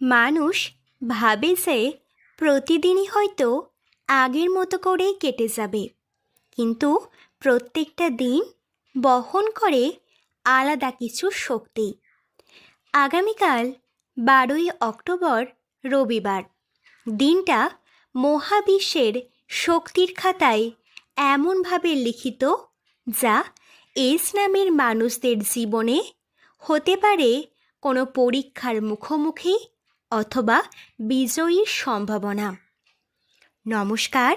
মানুষ ভাবে যে প্রতিদিনই হয়তো আগের মতো করেই কেটে যাবে। কিন্তু প্রত্যেকটা দিন বহন করে আলাদা কিছু শক্তি। আগামীকাল বারোই অক্টোবর, রবিবার। দিনটা মহাবিশ্বের শক্তির খাতায় এমনভাবে লিখিত যা এস নামের মানুষদের জীবনে হতে পারে কোনো পরীক্ষার মুখোমুখি অথবা বিজয়ীর সম্ভাবনা। নমস্কার,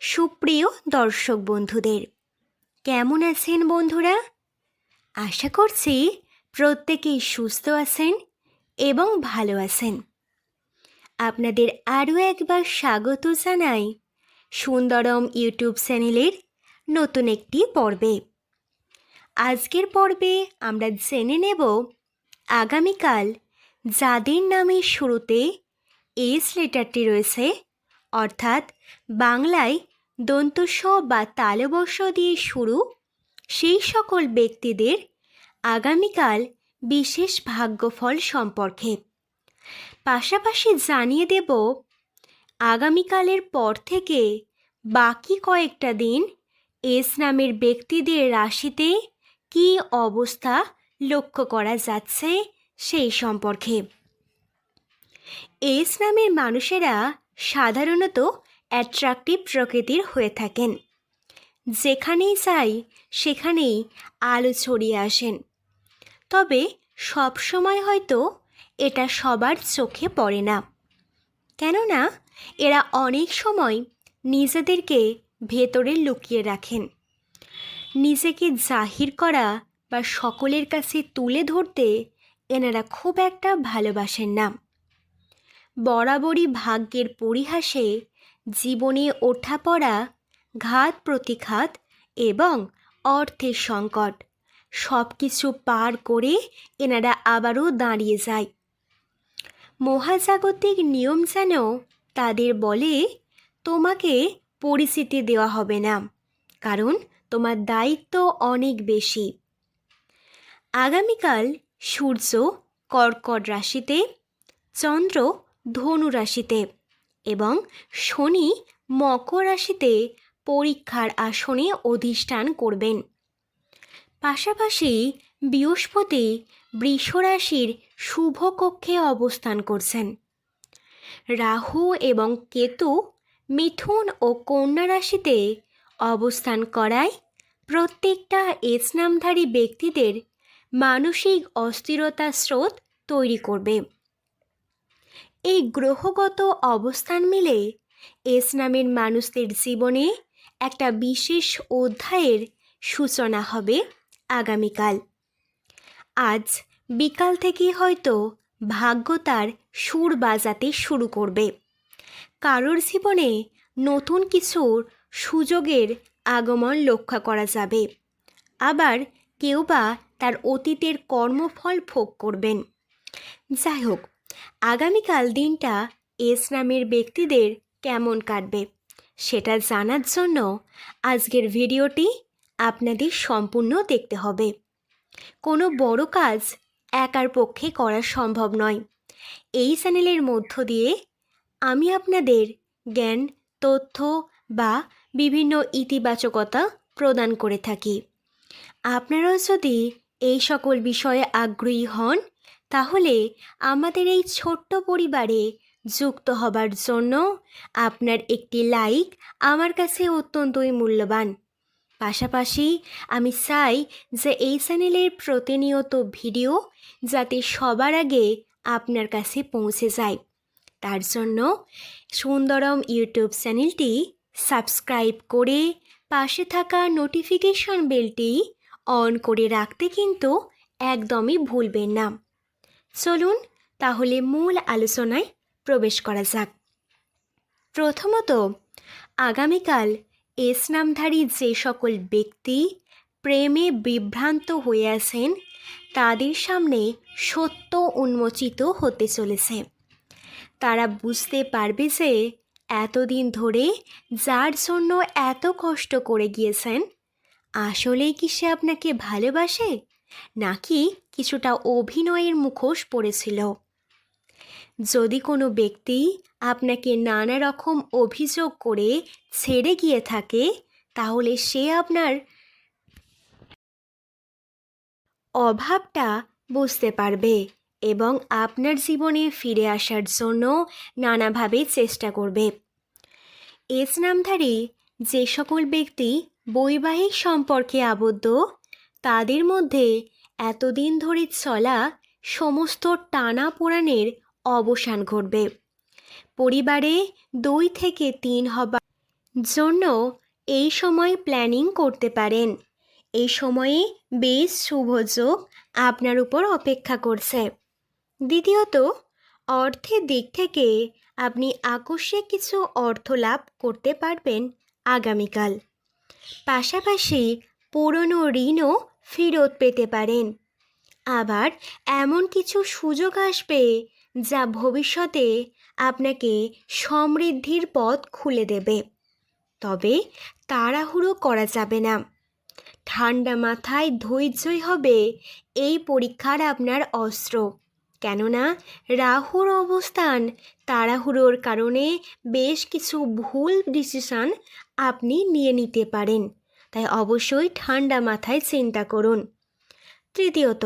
সুপ্রিয় দর্শক বন্ধুদের। কেমন আছেন বন্ধুরা? আশা করছি প্রত্যেকেই সুস্থ আছেন এবং ভালো আছেন। আপনাদের আরও একবার স্বাগত জানাই সুন্দরম ইউটিউব চ্যানেলের নতুন একটি পর্বে। আজকের পর্বে আমরা জেনে নেব আগামীকাল যাদের নামের শুরুতে এস লেটারটি রয়েছে, অর্থাৎ বাংলায় দন্তস্ব বা তালবর্ষ দিয়ে শুরু, সেই সকল ব্যক্তিদের আগামীকাল বিশেষ ভাগ্যফল সম্পর্কে। পাশাপাশি জানিয়ে দেব, আগামীকালের পর থেকে বাকি কয়েকটা দিন এস নামের ব্যক্তিদের রাশিতে কী অবস্থা লক্ষ্য করা যাচ্ছে সেই সম্পর্কে। এস নামের মানুষেরা সাধারণত অ্যাট্রাকটিভ প্রকৃতির হয়ে থাকেন। যেখানেই চাই সেখানেই আলো ছড়িয়ে আসেন। তবে সব সময় হয়তো এটা সবার চোখে পড়ে না। কেননা এরা অনেক সময় নিজেদেরকে ভেতরে লুকিয়ে রাখেন। নিজেকে জাহির করা বা সকলের কাছে তুলে ধরতে এনারা খুব একটা ভালোবাসেন না। বরাবরই ভাগ্যের পরিহাসে জীবনে ওঠা পড়া, ঘাত প্রতিঘাত এবং অর্থের সংকট সব কিছু পার করে এনারা আবারও দাঁড়িয়ে যায়। মহাজাগতিক নিয়ম যেন তাদের বলে, তোমাকে পরিচিতি দেওয়া হবে না, কারণ তোমার দায়িত্ব অনেক বেশি। আগামীকাল সূর্য কর্কট রাশিতে, চন্দ্র ধনু রাশিতে এবং শনি মকর রাশিতে পরীক্ষার আসনে অধিষ্ঠান করবেন। পাশাপাশি বৃহস্পতি বৃষরাশির শুভ কক্ষে অবস্থান করছেন। রাহু এবং কেতু মিথুন ও কন্যা রাশিতে অবস্থান করায় প্রত্যেকটা এস নামধারী ব্যক্তিদের মানসিক অস্থিরতা স্রোত তৈরি করবে। এই গ্রহগত অবস্থান মিলে এস নামের মানুষদের জীবনে একটা বিশেষ অধ্যায়ের সূচনা হবে আগামীকাল। আজ বিকাল থেকে হয়তো ভাগ্য তার সুর বাজাতে শুরু করবে। কারোর জীবনে নতুন কিছুর সুযোগের আগমন লক্ষ্য করা যাবে। আবার কেউ বা অতীতের কর্মফল ভোগ করবেন। যাই হোক আগামীকাল দিনটা এস নামের ব্যক্তিদের কেমন কাটবে সেটা জানার জন্য আজকের ভিডিওটি আপনাদের সম্পূর্ণ দেখতে হবে। কোনো বড় কাজ একার পক্ষে করা সম্ভব নয়। এই চ্যানেলের মধ্য দিয়ে আমি আপনাদের জ্ঞান, তথ্য বা বিভিন্ন ইতিবাচকতা প্রদান করে থাকি। আপনারাও যদি এই সকল বিষয়ে আগ্রহী হন, তাহলে আমাদের এই ছোট্ট পরিবারে যুক্ত হবার জন্য আপনার একটি লাইক আমার কাছে অত্যন্তই মূল্যবান। পাশাপাশি আমি চাই যে এই চ্যানেলের প্রতিনিয়ত ভিডিও যাতে সবার আগে আপনার কাছে পৌঁছে যায়। তার জন্য সুন্দরম ইউটিউব চ্যানেলটি সাবস্ক্রাইব করে পাশে থাকা নোটিফিকেশন বেলটি অন করে রাখতে কিন্তু একদমই ভুলবেন না। চলুন তাহলে মূল আলোচনায় প্রবেশ করা যাক। প্রথমত, আগামীকাল এস নামধারী যে সকল ব্যক্তি প্রেমে বিভ্রান্ত হয়ে আছেন, তাদের সামনে সত্য উন্মোচিত হতে চলেছে। তারা বুঝতে পারবে যে এতদিন ধরে যার জন্য এত কষ্ট করে গিয়েছেন আসলেই কি সে আপনাকে ভালোবাসে? নাকি কিছুটা অভিনয়ের মুখোশ পড়েছিল? যদি কোনো ব্যক্তি আপনাকে নানা রকম অভিযোগ করে ছেড়ে গিয়ে থাকে, তাহলে সে আপনার অভাবটা বুঝতে পারবে এবং আপনার জীবনে ফিরে আসার জন্য নানাভাবে চেষ্টা করবে। এস নামধারী যে সকল ব্যক্তি বৈবাহিক সম্পর্কে আবদ্ধ, তাদের মধ্যে এতদিন ধরে চলা সমস্ত টানা পোড়ানের অবসান ঘটবে। পরিবারে দুই থেকে তিন হবার জন্য এই সময় প্ল্যানিং করতে পারেন। এই সময়ে বেশ শুভ যোগ আপনার উপর অপেক্ষা করছে। দ্বিতীয়ত, অর্থের দিক থেকে আপনি আকস্মিক কিছু অর্থ লাভ করতে পারবেন আগামীকাল। পাশাপাশি পুরনো ঋণও ফেরত পেতে পারেন। আবার এমন কিছু সুযোগ আসবে যা ভবিষ্যতে আপনাকে সমৃদ্ধির পথ খুলে দেবে। তবে তাড়াহুড়ো করা যাবে না। ঠান্ডা মাথায় ধৈর্যই হবে এই পরীক্ষার আপনার অস্ত্র। কেননা রাহুর অবস্থান তাড়াহুড়োর কারণে বেশ কিছু ভুল ডিসিশান আপনি নিয়ে নিতে পারেন। তাই অবশ্যই ঠান্ডা মাথায় চিন্তা করুন। তৃতীয়ত,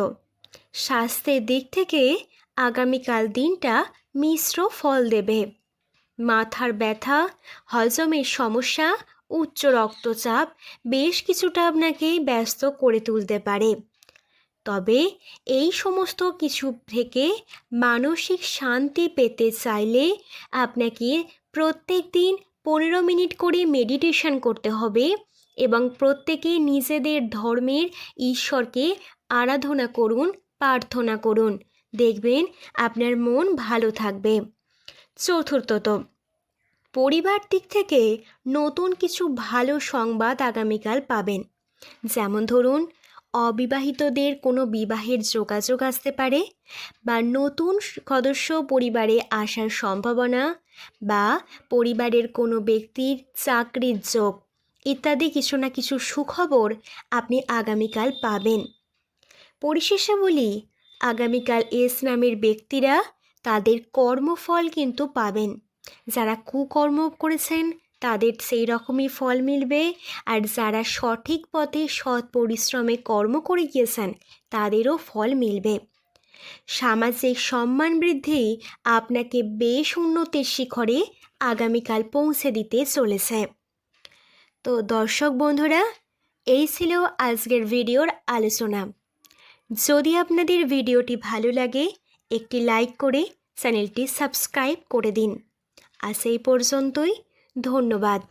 স্বাস্থ্যের দিক থেকে আগামীকাল দিনটা মিশ্র ফল দেবে। মাথার ব্যথা, হজমের সমস্যা, উচ্চ রক্তচাপ বেশ কিছুটা আপনাকে ব্যস্ত করে তুলতে পারে। তবে এই সমস্ত কিছু থেকে মানসিক শান্তি পেতে চাইলে আপনাকে প্রত্যেক দিন পনেরো মিনিট করে মেডিটেশন করতে হবে এবং প্রত্যেকে নিজেদের ধর্মের ঈশ্বরকে আরাধনা করুন, প্রার্থনা করুন। দেখবেন আপনার মন ভালো থাকবে। চতুর্থত, পরিবার দিক থেকে নতুন কিছু ভালো সংবাদ আগামীকাল পাবেন। যেমন ধরুন অবিবাহিতদের কোনো বিবাহের যোগাযোগ আসতে পারে বা নতুন সদস্য পরিবারে আসার সম্ভাবনা বা পরিবারের কোনো ব্যক্তির চাকরির যোগ ইত্যাদি কিছু না কিছু সুখবর আপনি আগামীকাল পাবেন। পরিশেষে বলি, আগামীকাল এস নামের ব্যক্তিরা তাদের কর্মফল কিন্তু পাবেন। যারা কুকর্ম করেছেন তাদের সেই রকমই ফল মিলবে। আর যারা সঠিক পথে সৎ পরিশ্রমে কর্ম করে গিয়েছেন, তাদেরও ফল মিলবে। সামাজিক সম্মান বৃদ্ধি আপনাকে বেশ উন্নতির শিখরে আগামীকাল পৌঁছে দিতে চলেছে। তো দর্শক বন্ধুরা, এই ছিল আজকের ভিডিওর আলোচনা। যদি আপনাদের ভিডিওটি ভালো লাগে, একটি লাইক করে চ্যানেলটি সাবস্ক্রাইব করে দিন। আজ এই পর্যন্তই। ধন্যবাদ।